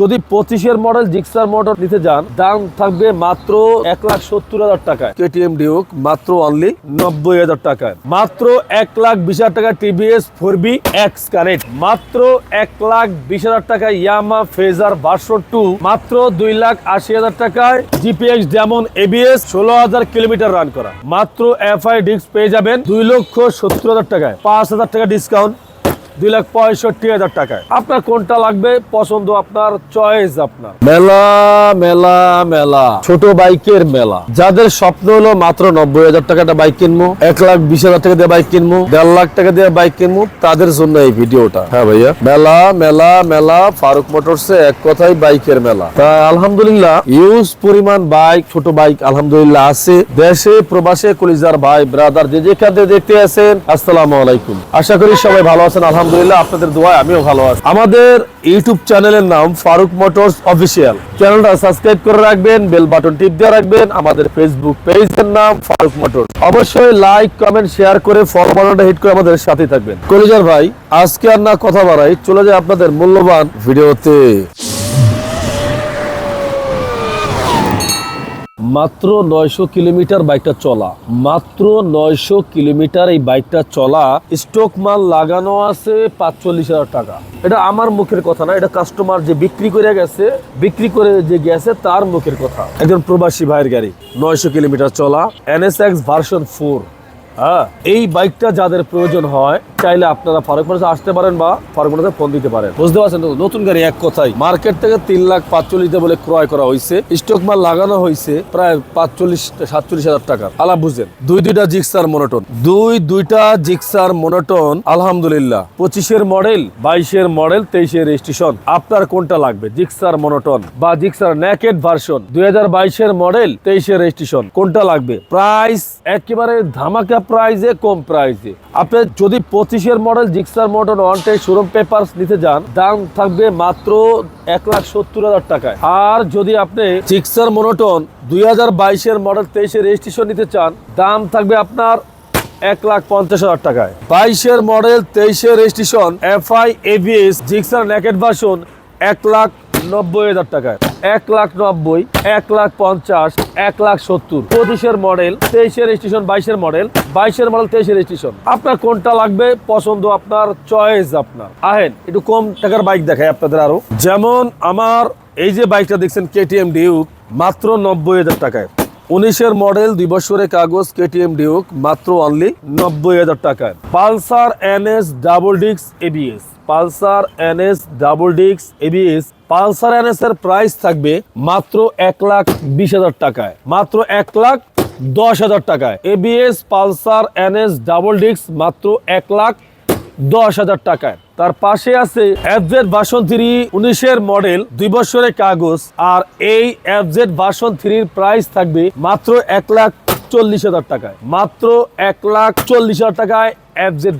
যদি পঁচিশের model Gixxer model নিতে যান দাম থাকবে মাত্র এক লাখ সত্তর হাজার টাকায়। কেটিএম ডিউক মাত্র অনলি নব্বই হাজার টাকায়। মাত্র এক লাখ বিশ হাজার টাকা TVS four B X connect মাত্র এক লাখ বিশ হাজার টাকা ইয়ামা ফেজার ভার্সন টু মাত্র দুই লাখ আশি হাজার টাকায় জিপিএক্স যেমন এবিএস ষোলো হাজার কিলোমিটার রান করা। মাত্র এফআই ডিস্ক পেয়ে যাবেন দুই লক্ষ সত্তর হাজার টাকায়। পাঁচ হাজার টাকা ডিসকাউন্ট দুই লাখ পঁয়ষট্টি হাজার টাকায়। আপনার কোনটা লাগবে? পছন্দ আপনার চয়েস আপনার। মেলা মেলা মেলা। ছোট বাইকের মেলা। যাদের স্বপ্ন হলো মাত্র নব্বই হাজার টাকা একটা বাইক কিনবো, এক লাখ বিশ হাজার টাকা দিয়ে বাইক কিনবো, দেড় লাখ টাকা দিয়ে বাইক কিনবো, তাদের জন্য এই ভিডিওটা। হ্যাঁ ভাইয়া? মেলা মেলা মেলা, ফারুক মোটরসে এক কথাই বাইকের মেলা। তা আলহামদুলিল্লাহ ইউজ পরিমাণ বাইক, ছোট বাইক আলহামদুলিল্লাহ আছে। দেশে, প্রবাসে কলিজার ভাই ব্রাদার যে যেখান দেখতে আছেন, আসসালামু আলাইকুম। আশা করি সবাই ভালো আছেন, আলহামদুলিল্লাহ। আপনাদের দোয়ায় আমিও ভালো আছি। আমাদের ইউটিউব চ্যানেলের নাম ফারুক মোটরস অফিসিয়াল। চ্যানেলটা সাবস্ক্রাইব করে রাখবেন, বেল বাটন টিপ দিয়ে রাখবেন। আমাদের ফেসবুক পেজের নাম ফারুক মোটরস। অবশ্যই লাইক কমেন্ট শেয়ার করে ফলো বাটনটা হিট করে আমাদের সাথে থাকবেন। কলিজার ভাই, আজকে আর না কথা বাড়াই, চলে যায় আপনাদের মূল্যবান ভিডিওতে। মাত্র নয়শো কিলোমিটার বাইকটা চলা। মাত্র নয়শো কিলোমিটার এই বাইকটা চলা। স্টক মাল লাগানো আছে পাঁচচল্লিশ হাজার টাকা। এটা আমার মুখের কথা না, এটা কাস্টমার যে বিক্রি করে গেছে, বিক্রি করে যে গেছে তার মুখের কথা। একজন প্রবাসী ভাইয়ের গাড়ি, নয়শো কিলোমিটার চলা এনএসএক্স ভার্সন ফোর হ্যাঁ এই বাইকটা যাদের প্রয়োজন হয়, চাইলে আপনারা ফারুক মোটরসে আসতে পারেন বা ফারুক মোটরসে ফোন দিতে পারেন। বুঝতে পারছেন? নতুন গাড়ি এক কথাই মার্কেট থেকে তিন লাখ পাঁচচল্লিশ বলে ক্রয় করা হয়েছে। স্টক মাল লাগানো হয়েছে প্রায় পাঁচচল্লিশ সাতচল্লিশ হাজার টাকা আলাপ বুঝেন। দুই দুইটা জিক্সার মনোটন। দুই দুইটা জিক্সার মনোটন, আলহামদুলিল্লাহ। পঁচিশের মডেল, বাইশের মডেল, তেইশের রেজিস্ট্রেশন। আপনার কোনটা লাগবে? জিক্সার মনোটন বা জিক্সার নেকেড ভার্সন দুই হাজার বাইশের মডেল, তেইশের রেজিস্ট্রেশন। কোনটা লাগবে? প্রাইস একেবারে ধামাকা প্রাইজে কম প্রাইজে আপনি যদি পঁচিশের model Gixxer model one tech showroom paper নিতে যান, দাম থাকবে মাত্র এক লাখ সত্তর হাজার টাকায়। আর যদি আপনি জিক্সার মনোটন দুই হাজার বাইশের মডেল তেইশের রেজিস্ট্রেশন নিতে চান, দাম থাকবে আপনার এক লাখ পঞ্চাশ হাজার টাকায়। বাইশের মডেল তেইশের registration FI ABS Gixxer naked version এক লাখ নব্বই হাজার টাকায়। এক লাখ নব্বই, এক লাখ পঞ্চাশ, এক লাখ সত্তর। পঁচিশের মডেল তেইশের রেজিস্ট্রেশন বাইশের মডেল বাইশের মডেল তেইশের রেজিস্ট্রেশন আপনার কোনটা লাগবে? পছন্দ আপনার চয়েস আপনার। আহেন, একটু কম টাকার বাইক দেখায় আপনাদের আরও। যেমন আমার, এই যে বাইকটা দেখছেন কেটিএম ডিউক মাত্র নব্বই হাজার টাকায়। উনিশের মডেল দুই বছরের কাগজ কেটিএম ডিউক মাত্র অনলি নব্বই হাজার টাকায়। পালসার এনএস ডাবল ডিক্স এবিএস পালসার এনএস ডাবল ডিক্স এবিএস পালসার এনএস এর প্রাইস থাকবে মাত্র এক লাখ বিশ হাজার টাকায়। মাত্র এক লাখ দশ হাজার টাকায়। এবিএস পালসার এনএস ডাবল ডিক্স মাত্র এক লাখ দশ হাজার টাকায়। তার পাশে আছে এফজেড ভার্সন থ্রি উনিশের মডেল দুই বছরের কাগজ, আর এই এফজেড ভার্সন থ্রির প্রাইস থাকবে মাত্র এক লাখ চল্লিশ হাজার টাকায়। মাত্র এক লাখ চল্লিশ হাজার টাকায় FZ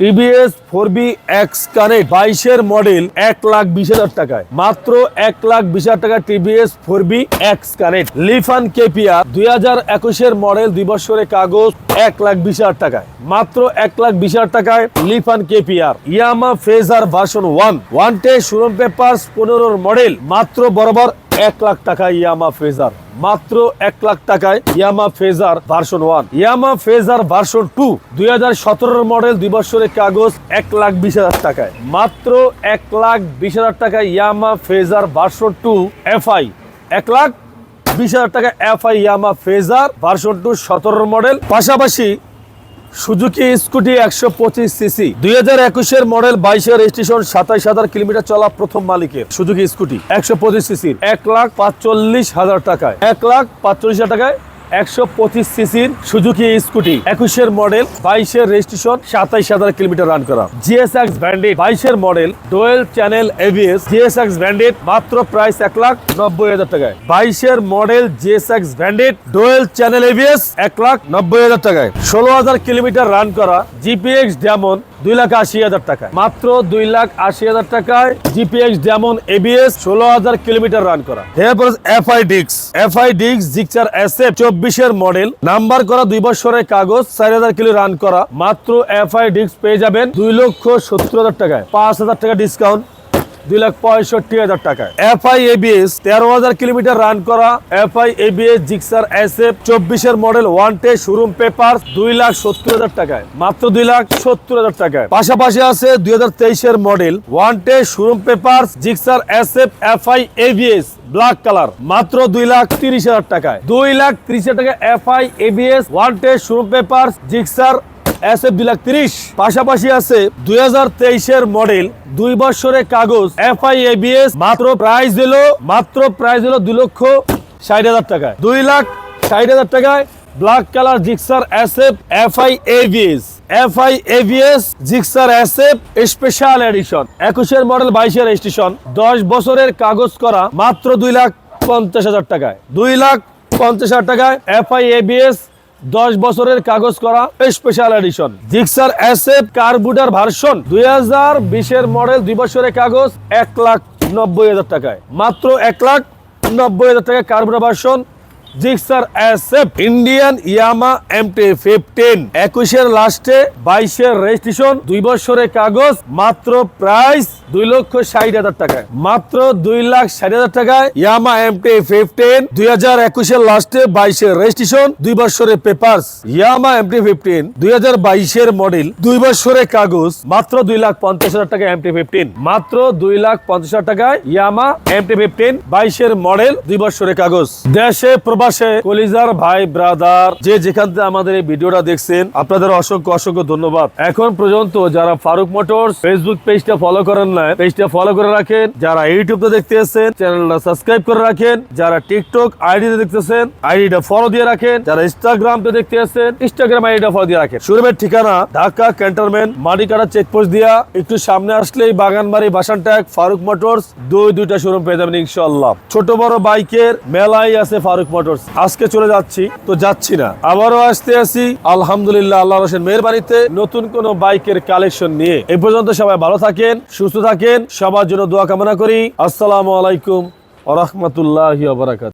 TVS four B X connect বাইশের মডেল এক লাখ বিশ হাজার টাকায়। মাত্র এক লাখ বিশ হাজার TVS four B X connect. Lifan KPR দুই হাজার একুশের মডেল দুই বছরের কাগজ এক লাখ বিশ হাজার টাকায়। মাত্র এক লাখ বিশ হাজার টাকায় Lifan KPR. Yamaha Fazer version one. One টে শোরুম পেপার্স পনেরোর মডেল। মাত্র বরাবর এক লাখ টাকা ইয়ামা ফেজার। মাত্র এক লাখ টাকায় Yamaha Fazer version one Yamaha Fazer version two দুই হাজার মডেল দুই বছরের কাগজ এক লাখ বিশ হাজার টাকায়। মাত্র এক লাখ বিশ হাজার টাকায় Yamaha Fazer version two FI এক লাখ বিশ হাজার টাকা FI Yamaha Fazer version two সতেরোর মডেল পাশাপাশি সুজুকি স্কুটি একশো পঁচিশ সিসি, দুই হাজার একুশের মডেল বাইশের রেজিস্ট্রেশন সাতাইশ হাজার কিলোমিটার চলা প্রথম মালিকের সুজুকি স্কুটি একশো পঁচিশ সিসির, এক লাখ পাঁচচল্লিশ হাজার টাকায়, এক লাখ পাঁচচল্লিশ হাজার টাকায় একশো পঁচিশ সিসির সুজুকি স্কুটি, একুশের মডেল, বাইশের রেজিস্ট্রেশন, সাতাইশ হাজার কিলোমিটার রান করা। জিএসএক্স ব্র্যান্ডেড বাইশের model, dual channel ABS GSX branded মাত্র প্রাইস এক লাখ নব্বই হাজার টাকায়। বাইশের model, GSX branded dual channel ABS এক লাখ নব্বই হাজার টাকায়। ষোলো হাজার কিলোমিটার রান করা জিপিএক্স ডেমন দুই লাখ আশি হাজার টাকায়। মাত্র দুই লাখ আশি হাজার টাকায় জিপিএক্স ডেমন এবিএস, ষোলো হাজার কিলোমিটার রান করা। এরপর এফআই ডিক্স এফআই ডিক্স জিক্সার এসএফ চব্বিশের মডেল। নাম্বার করা দুই বছরের কাগজ, চার হাজার কিলো রান করা। মাত্র এফআই ডিস্ক পেয়ে যাবেন দুই লক্ষ সত্তর হাজার টাকায়। পাঁচ হাজার টাকা ডিসকাউন্ট দুই লাখ পঁয়ষট্টি হাজার টাকায়। এফআই এবিএস তেরো হাজার কিলোমিটার রান করা, FI ABS Gixxer S F চব্বিশের মডেল ওয়ান টে শোরুম পেপার দুই লাখ সত্তর হাজার টাকায়, মাত্র দুই লাখ সত্তর হাজার টাকায়। পাশাপাশি আছে দুই হাজার তেইশের মডেল ওয়ান টে showroom paper Gixxer S F FI ABS black colour, মাত্র দুই লাখ তিরিশ হাজার টাকায়। দুই লাখ তিরিশ হাজার টাকা এফআই এবিএস ওয়ান টে showroom paper Gixxer S F দুই লাখ তিরিশ। পাশাপাশি আছে দুই হাজার তেইশের মডেল দুই বছরের কাগজ এফআই এবিএস মাত্র প্রাইস দিল, মাত্র প্রাইস দিল দুই লক্ষ ষাট হাজার টাকায়। দুই লাখ ষাট হাজার টাকায় black colour Gixxer S F F FI ABS FI ABS Gixxer F special edition একুশের মডেল বাইশের রেজিস্ট্রেশন দশ বছরের কাগজ করা, মাত্র দুই লাখ পঞ্চাশ হাজার টাকায়। দুই লাখ পঞ্চাশ হাজার টাকায় এফ এফআই এবিএস দশ বছরের কাগজ করা special edition Gixxer S F carburettor version দুই হাজার বিশের মডেল দুই বছরের কাগজ এক লাখ নব্বই হাজার টাকায়। মাত্র এক লাখ নব্বই হাজার টাকায় carburettor version Gixxer S F Indian Yamaha M MT fifteen একুশের লাস্টে বাইশের রেজিস্ট্রেশন দুই বছরের কাগজ মাত্র প্রাইস দুই লক্ষ ষাট হাজার টাকায়। মাত্র দুই লাখ ষাট হাজার টাকায় ইয়ামা এম এমটি ফিফটিন দুই হাজার একুশের লাস্টে বাইশের রেজিস্ট্রেশন দুই বছরের পেপার্স ইয়ামা এমটি ফিফটিন দুই হাজার বাইশের মডেল দুই বছরের কাগজ, মাত্র দুই লাখ পঞ্চাশ হাজার টাকা এমটি ফিফটিন মাত্র দুই লাখ পঞ্চাশ হাজার টাকায় ইয়ামা এমটি ফিফটিন বাইশের মডেল দুই বছরের কাগজ। দেশে, প্রবাসে, কলিজার ভাই ব্রাদার যে যেখান থেকে আমাদের এই ভিডিওটা দেখছেন, আপনাদের অসংখ্য অসংখ্য ধন্যবাদ। এখন পর্যন্ত যারা ফারুক মোটরস ফেসবুক পেজটা ফলো করেন না পেজটা ফলো করে রাখেন। যারা ইউটিউবে দেখতে এসেছেন চ্যানেলটা সাবস্ক্রাইব করে রাখেন। যারা টিকটক আইডিতে দেখতেছেন আইডিটা ফলো দিয়ে রাখেন। যারা ইনস্টাগ্রাম তে দেখতে এসেছেন ইনস্টাগ্রাম আইডিটা ফলো দিয়ে রাখেন। শোরুমের ঠিকানা, ঢাকা ক্যান্টনমেন্ট মাটিকাটা চেকপোস্ট দিয়া। একটু সামনে আসলেই বাগানবাড়ি বাসান ট্যাগ ফারুক মোটরস, দুই, দুইটা শোরুম পেয়ে যাবেন ইনশাল্লাহ ছোট বড় বাইকের মেলাই আছে ফারুক মোটরস। আজকে চলে যাচ্ছি, তো যাচ্ছি না। আবারও আসতে আসি আলহামদুলিল্লাহ আল্লাহ রসেন মেহরবানিতে নতুন কোন বাইকের কালেকশন নিয়ে। এই পর্যন্ত সবাই ভালো থাকেন, সুস্থ থাকেন সবার জন্য দোয়া কামনা করি। আসসালামু আলাইকুম ওরহমতুল্লাহ বারাকাত